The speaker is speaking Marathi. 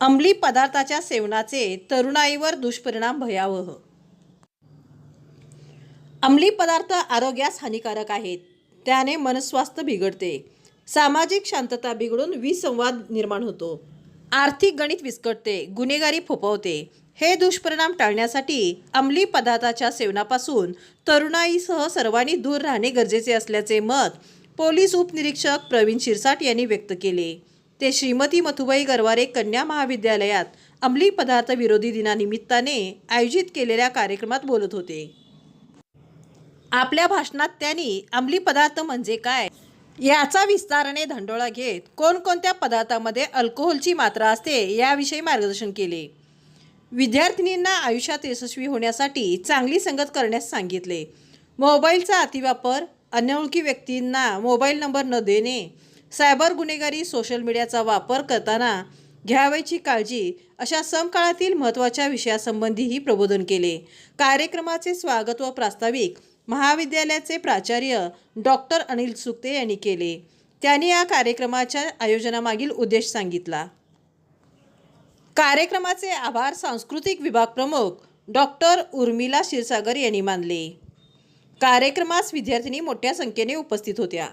अंमली पदार्थाच्या सेवनाचे तरुणाईवर दुष्परिणाम भयावह. अंमली पदार्थ आरोग्यास हानिकारक आहेत. त्याने मनस्वास्थ्य बिघडते. सामाजिक शांतता बिघडून विसंवाद निर्माण होतो. आर्थिक गणित विस्कटते गुन्हेगारी फोपवते हे दुष्परिणाम टाळण्यासाठी अंमली पदार्थाच्या सेवनापासून तरुणाईसह सर्वांनी दूर राहणे गरजेचे असल्याचे मत पोलीस उपनिरीक्षक प्रवीण शिरसाट यांनी व्यक्त केले. ते श्रीमती मथुबाई गरवारे कन्या महाविद्यालयात अंमली पदार्थ विरोधी दिनानिमित्ताने आयोजित केलेल्या कार्यक्रमात बोलत होते. आपल्या भाषणात त्यांनी अंमली पदार्थ म्हणजे काय? याचा विस्ताराने धंडोळा घेत कोणकोणत्या पदार्थामध्ये अल्कोहोलची मात्रा असते याविषयी मार्गदर्शन केले. विद्यार्थिनींना आयुष्यात यशस्वी होण्यासाठी चांगली संगत करण्यास सांगितले. मोबाईलचा अतिवापर अनोळखी व्यक्तींना मोबाईल नंबर न देणे सायबर गुन्हेगारी सोशल मीडियाचा वापर करताना घ्यावयाची काळजी अशा समकाळातील महत्त्वाच्या विषयासंबंधीही प्रबोधन केले. कार्यक्रमाचे स्वागत व प्रास्ताविक महाविद्यालयाचे प्राचार्य डॉक्टर अनिल सुक्ते यांनी केले. त्यांनी या कार्यक्रमाच्या आयोजनामागील उद्देश सांगितला. कार्यक्रमाचे आभार सांस्कृतिक विभाग प्रमुख डॉक्टर उर्मिला क्षीरसागर यांनी मानले. कार्यक्रमास विद्यार्थिनी मोठ्या संख्येने उपस्थित होत्या.